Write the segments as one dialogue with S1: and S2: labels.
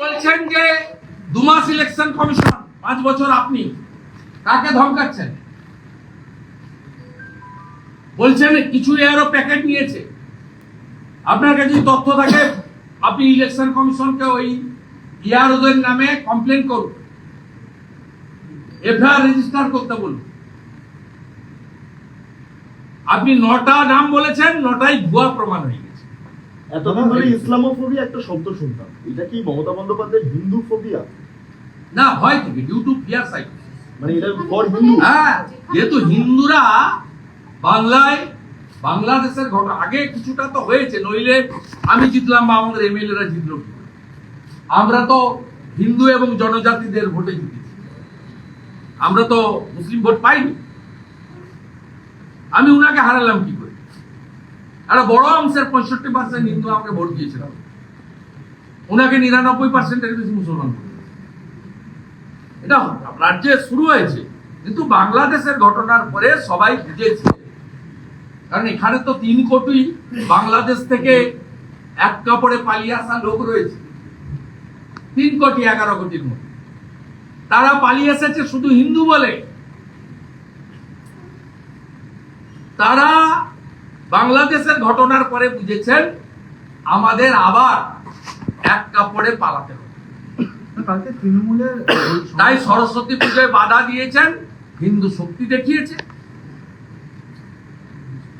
S1: বলছেন যে দু মাস ইলেকশন কমিশন পাঁচ বছর আপনি, কাকে ধমকাচ্ছেন? বলছেন কিছু এরও প্যাকেট নিয়েছে। আপনার কাছে যদি তথ্য থাকে, আপনি ইলেকশন কমিশনকে ওই ইয়ার ওদের নামে কমপ্লেন করুন। এফআইআর রেজিস্টার করতে বলুন। আপনি নটা নাম বলেছেন, নটাই ভুয়া প্রমাণ হয়ে গেছে।
S2: এতদিন ধরে ইসলামোফোবিয়া একটা শব্দ শুনতাম। এটা কি মমতা বন্দ্যোপাধ্যায়ের হিন্দু ফোবিয়া?
S1: না ভয় থেকে ডিউ টু ফিয়ার সাইড
S2: মানে এটা ফর হিন্দু?
S1: হ্যাঁ যেহেতু হিন্দুরা বাংলায় বাংলাদেশের ঘটনা আগে কিছুটা তো হয়েছে নইলে আমি জিতলাম বা আমাদের এমএলএরা জিতলো আমরা তো হিন্দু এবং জনজাতিদের ভোটে জিতেছি। আমরা তো মুসলিম ভোট পাইনি। আমি উনাকে হারালাম কি একটা বড় অংশের পঁয়ষট্টি পার্সেন্ট হিন্দু আমাকে ভোট দিয়েছিলাম ওনাকে নিরানব্বই পার্সেন্টের বেশি মুসলমান এটা রাজ্যে শুরু হয়েছে, কিন্তু বাংলাদেশের ঘটনার পরে সবাই বুঝেছে। কারণ এখানে তো তিন কোটি বাংলাদেশ থেকে এক কাপড়ে পালিয়ে আসা লোক রয়েছে। তিন কোটি এগারো কোটির মধ্যে তারা পালিয়ে এসেছে শুধু হিন্দু বলে। তারা বাংলাদেশের ঘটনার পরে বুঝেছেন আমাদের আবার এক কাপড়ে পালাতে হবে।
S3: তৃণমূলের
S1: তাই সরস্বতী পুজোয় বাধা দিয়েছেন হিন্দু শক্তি দেখিয়েছে।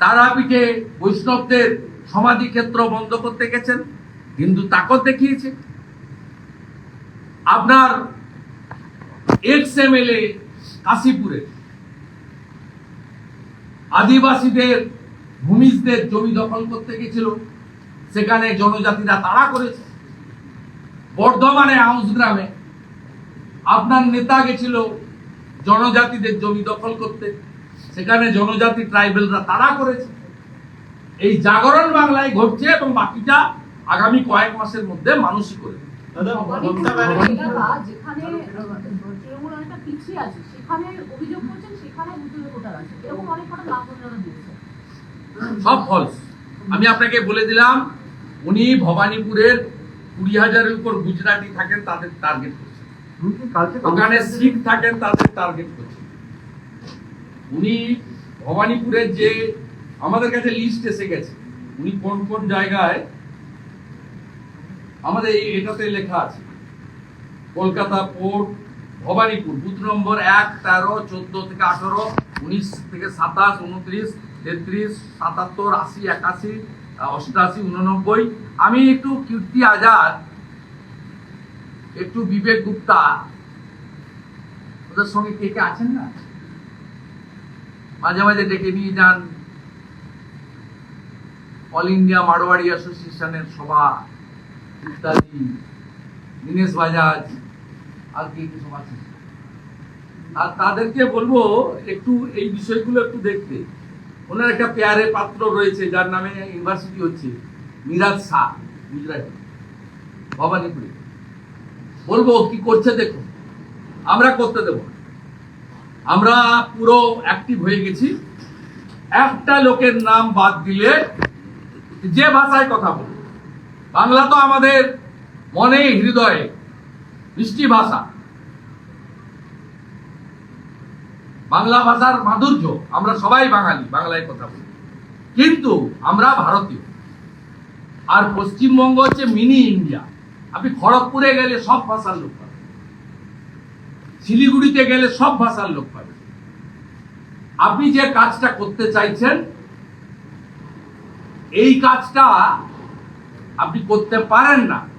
S1: তারাপীঠে বৈষ্ণবদের সমাধি ক্ষেত্র বন্ধ করতে গেছেন হিন্দু তাকত দেখিয়েছে। আপনার এক্স এম এল এ কাশীপুরে আদিবাসীদের ভূমিজদের জমি দখল করতে গেছিল সেখানে জনজাতিরা তাড়া করেছে। বর্ধমানে আউস গ্রামে আপনার নেতা গেছিল জনজাতিদের জমি দখল করতে। সেখানে জনজাতি ট্রাইবেলরা তাড়া করেছে। এই জাগরণ বাংলায় ঘটছে এবং বাকিটা আগামী কয়েক মাসের মধ্যে মানুষই করে
S4: সেখানে অভিযোগ করছেন সেখানে ভোটার আছে। এরকম অনেক কটা নাম দিয়েছে
S1: সব ফলস আমি আপনাকে বলে দিলাম উনি ভবানীপুরের কুড়ি হাজারের উপর গুজরাটি থাকেন তাদের টার্গেট করছেন ওখানে শিখ থাকেন তাদের টার্গেট করছেন উনি ভবানীপুরের যে আমাদের কাছে লিস্ট এসে গেছে উনি কোন কোন জায়গায় আমাদের এই এটাতে লেখা আছে Kolkata port Bhowanipore, booth number এক, তেরো, চোদ্দ থেকে আঠারো, উনিশ থেকে সাতাশ, উনত্রিশ, তেত্রিশ, সাতাত্তর, আশি, একাশি অষ্টাশি, উননব্বই। আমি একটু কীর্তি আজাদ, একটু বিবেক গুপ্তা, ওদের সঙ্গে কে কে আছেন না? মাঝে মাঝে ডেকে নিয়ে যান। অল ইন্ডিয়া মারোয়াড়ি অ্যাসোসিয়েশনের সভা, ইত্যাদি। দীনেশ বাজাজ আর কে কে আছে আর তাদেরকে বলব, একটু এই বিষয়গুলো একটু দেখতে। ওনার একটা পেয়ারে পাত্র রয়েছে, যার নামে ইউনিভার্সিটি হচ্ছে মিরাজ শাহ, গুজরাটি, ভবানীপুরে। বলব, কি করছে দেখুন, আমরা করতে দেব আমরা পুরো অ্যাক্টিভ হয়ে গেছি। একটা লোকের নাম বাদ দিলে যে ভাষায় কথা বলে বাংলা তো আমাদের মনে, হৃদয়ে মিষ্টি ভাষা। বাংলা ভাষার মাধুর্য আমরা সবাই বাঙালি, বাংলায় কথা বলি। কিন্তু আমরা ভারতীয়। আর পশ্চিমবঙ্গ হচ্ছে মিনি ইন্ডিয়া আপনি খড়গপুরে গেলে সব ভাষার লোক পাবেন। শিলিগুড়িতে গেলে সব ভাষার লোক পাবেন। আপনি যে কাজটা করতে চাইছেন, এই কাজটা আপনি করতে পারেন না।